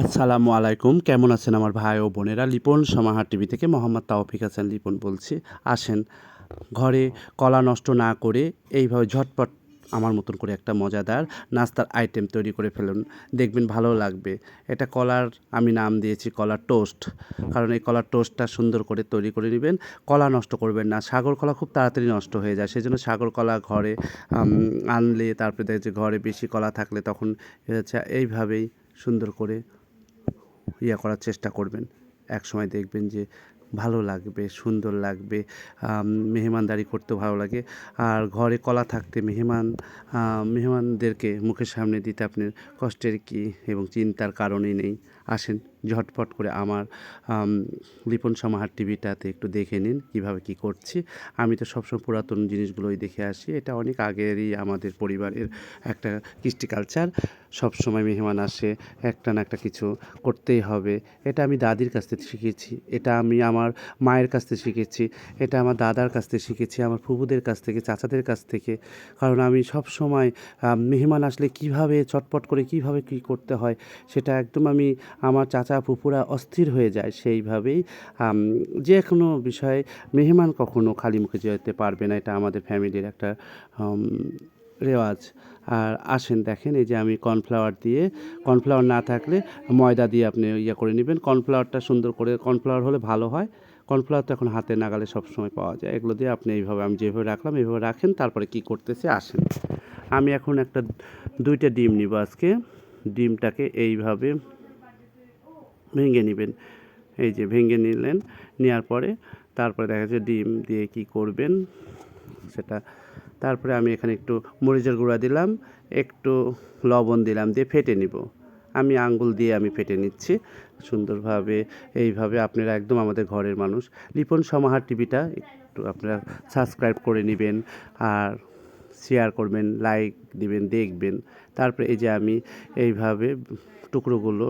আসসালামু আলাইকুম। কেমন আছেন আমার ভাই ও বোনেরা? লিপন সমাহার টিভি থেকে মোহাম্মদ তাওফিক হাসান লিপন বলছি। আসেন, ঘরে কলা নষ্ট না করে এইভাবে ঝটপট আমার মতন করে একটা মজাদার নাস্তার আইটেম তৈরি করে ফেলুন। দেখবেন ভালো লাগবে। এটা কলার, আমি নাম দিয়েছি কলার টোস্ট কারণ এই কলার টোস্টটা সুন্দর করে তৈরি করে নেবেন। কলা নষ্ট করবেন না। সাগর কলা খুব তাড়াতাড়ি নষ্ট হয়ে যায়। সেজন্য সাগর কলা ঘরে আনলে, তারপরে দেখে যে ঘরে বেশি কলা থাকলে তখন হচ্ছে এইভাবেই সুন্দর করে ইয়া করার চেষ্টা করবেন। এক সময় দেখবেন যে ভালো লাগবে, সুন্দর লাগবে মেহমানদারি করতে ভালো লাগে। আর ঘরে কলা থাকতে মেহমান মেহমানদেরকে মুখের সামনে দিতে আপনার কষ্টের কি এবং চিন্তার কারণই নেই। আসেন। ঝটপট করে আমার লিপন সমাহার টিভিটাতে একটু দেখে নিন কীভাবে কি করছি। আমি তো সবসময় পুরাতন জিনিসগুলোই দেখে আসি। এটা অনেক আগেরই আমাদের পরিবারের একটা কৃষ্টি কালচার সবসময় মেহমান আসে, একটা না একটা কিছু করতেই হবে। এটা আমি দাদির কাছ থেকে শিখেছি। এটা আমি আমার মায়ের কাছ থেকে শিখেছি। এটা আমার দাদার কাছ থেকে শিখেছি, আমার ফুবুদের কাছ থেকে, চাচাদের কাছ থেকে। কারণ আমি সব সময় মেহমান আসলে কীভাবে, চটপট করে কীভাবে কী করতে হয়, সেটা একদম আমি আমার চাচা ফুপুরা অস্থির হয়ে যায় সেইভাবেই যে কোনো বিষয়ে মেহমান কখনো খালি মুখে যেতে পারবে না, এটা আমাদের ফ্যামিলির একটা রেওয়াজ। আর আসেন দেখেন, এই যে আমি কর্নফ্লাওয়ার দিয়ে, কর্নফ্লাওয়ার না থাকলে ময়দা দিয়ে আপনি ইয়ে করে নেবেন। কর্নফ্লাওয়ারটা সুন্দর করে, কর্নফ্লাওয়ার হলে ভালো হয়। কর্নফ্লাওয়ার তো এখন হাতে নাগালে সবসময় পাওয়া যায়। এগুলো দিয়ে আপনি এইভাবে, আমি যেভাবে রাখলাম, এইভাবে রাখেন, তারপরে কি করতেছে, আসেন। আমি এখন একটা, দুইটা ডিম নিব আজকে। ডিমটাকে এইভাবে ভেঙে নেবেন। এই যে ভেঙে নিলেন নেওয়ার পরে তারপরে দেখা যাচ্ছে ডিম দিয়ে কি করবেন সেটা। তারপরে আমি এখানে একটু মরিচের গুঁড়া দিলাম, একটু লবণ দিলাম দিয়ে ফেটে নিব। আমি আঙ্গুল দিয়ে আমি ফেটে নিচ্ছি। সুন্দরভাবে এইভাবে আপনারা একদম আমাদের ঘরের মানুষ। লিপন সমাহার টিভিটা একটু আপনারা সাবস্ক্রাইব করে নেবেন আর শেয়ার করবেন, লাইক দিবেন, দেখবেন। তারপরে এই যে আমি এইভাবে টুকরোগুলো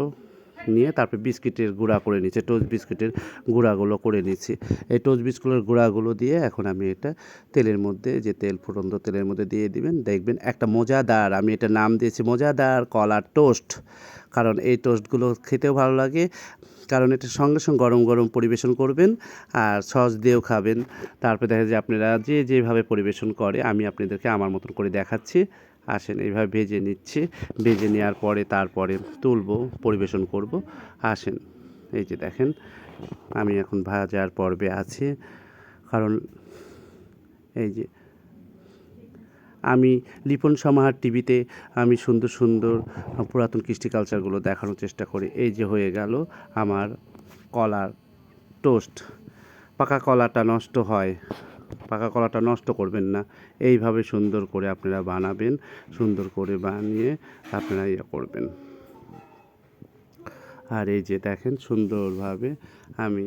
নিয়ে তারপরে বিস্কিটের গুঁড়া করে নিচ্ছি টোস্ট বিস্কিটের গুঁড়াগুলো করে নিচ্ছি এই টোস্ট বিস্কুটের গুঁড়াগুলো দিয়ে এখন আমি এটা তেলের মধ্যে, যে তেল, ফুটন্ত তেলের মধ্যে দিয়ে দিবেন। দেখবেন একটা মজাদার, আমি এটা নাম দিয়েছি মজাদার কলার টোস্ট কারণ এই টোস্টগুলো খেতেও ভালো লাগে, কারণ এটা সঙ্গে সঙ্গে গরম গরম পরিবেশন করবেন আর সস দিয়েও খাবেন। তারপরে দেখা যায় আপনারা যে যেভাবে পরিবেশন করে, আমি আপনাদেরকে আমার মতন করে দেখাচ্ছি। আসেন, এইভাবে ভেজে নিচ্ছি। ভেজে নেওয়ার পরে তারপরে তুলবো, পরিবেশন করব। আসেন, এই যে দেখেন, আমি এখন ভাজার পর্বে আছি। কারণ এই যে আমি লিপন সমাহার টিভিতে আমি সুন্দর সুন্দর পুরাতন কৃষ্টি কালচারগুলো দেখানোর চেষ্টা করি। এই যে হয়ে গেল আমার কলার টোস্ট। পাকা কলাটা নষ্ট হয়। পাকা কলাটা নষ্ট করবেন না। এইভাবে সুন্দর করে আপনারা বানাবেন, সুন্দর করে বানিয়ে আপনারা ইয়ে করবেন। আর এই যে দেখেন সুন্দরভাবে আমি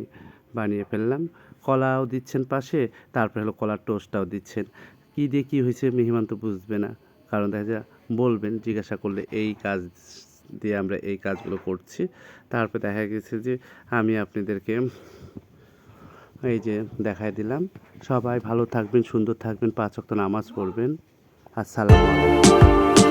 বানিয়ে ফেললাম। কলাও দিচ্ছেন পাশে, তারপরে হলো কলার টোস্টটাও দিচ্ছেন। কী দিয়ে কী হয়েছে মেহমান তো বুঝবে না, কারণ দেখা যায় বলবেন, জিজ্ঞাসা করলে এই কাজ দিয়ে আমরা এই কাজগুলো করছি। তারপর দেখা গেছে যে আমি আপনাদেরকে এই যে দেখাই দিলাম। সবাই ভালো থাকবেন সুন্দর থাকবেন পাঁচ ওয়াক্ত নামাজ পড়বেন। আসসালামু